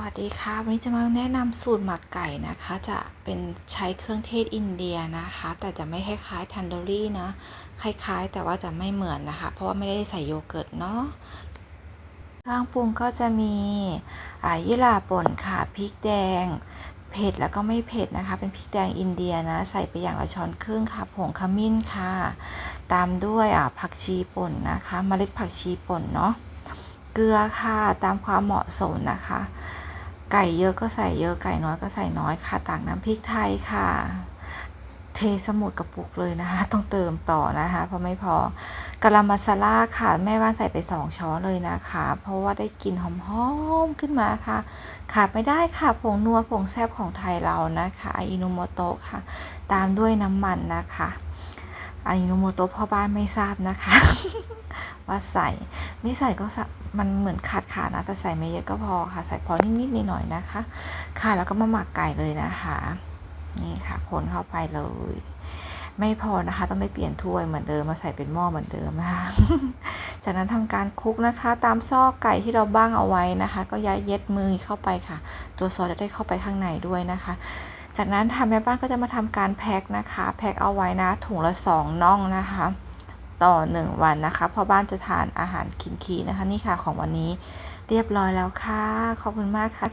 วัสดีค่ะวันนี้จะมาแนะนำสูตรหมักไก่นะคะ จะเป็นใช้เครื่องเทศอินเดียนะคะ แต่จะไม่คล้ายๆทันโดรี่นะ คล้ายๆ แต่ว่าจะไม่เหมือนนะคะ เพราะว่าไม่ได้ใส่โยเกิร์ตเนาะเครื่องปรุงก็จะมีอ่ายี่หร่าป่นค่ะพริกแดงเผ็ดแล้วก็ไม่เผ็ดนะคะ เป็นพริกแดงอินเดียนะ ใส่ไปอย่างละช้อนครึ่งค่ะผงขมิ้นค่ะ ตามด้วยอ่าผักชีป่นนะคะเมล็ดผักชีป่นเนาะเกลือค่ะตามความเหมาะสมนะคะ ไก่เยอะก็ใส่เยอะไก่น้อยก็ใส่น้อยค่ะตากน้ำพริกไทยค่ะ เทสมุดกระปุกเลยนะคะ ต้องเติมต่อนะคะ เพราะไม่พอกะลามาซาล่าค่ะ แม่บ้านใส่ไปสองช้อนเลยนะคะ เพราะว่าได้กลิ่นหอมๆขึ้นมาค่ะ ขาดไม่ได้ค่ะผงนัวผงแซบของไทยเรานะคะอินุโมโตะค่ะ ตามด้วยน้ำมันนะคะ อาอินุโมโตะพ่อบ้านไม่ทราบนะคะ ว่าใส่ไม่ใส่ก็มันเหมือนขาดขาดนะ แต่ใส่ไม่เยอะก็พอค่ะ ใส่พอนิดๆหน่อยๆนะคะ ค่ะแล้วก็มาหมักไก่เลยนะคะ นี่ค่ะ คนเข้าไปเลย ไม่พอนะคะ ต้องได้เปลี่ยนถ้วยเหมือนเดิมมาใส่เป็นหม้อเหมือนเดิมนะคะจากนั้นทำการคลุกนะคะ ตามซอกไก่ที่เราบ้างเอาไว้นะคะ ก็ย้ายเย็ดมือเข้าไปค่ะ ตัวซอสจะได้เข้าไปข้างในด้วยนะคะ จากนั้นทำแม่บ้านก็จะมาทำการแพ็คนะคะ แพ็คเอาไว้นะถุงละสองน่องนะคะ ต่อ 1 วันนะคะพ่อบ้านจะทานอาหารคินคีนะคะ นี่ค่ะของวันนี้เรียบร้อยแล้วค่ะ ขอบคุณมากค่ะ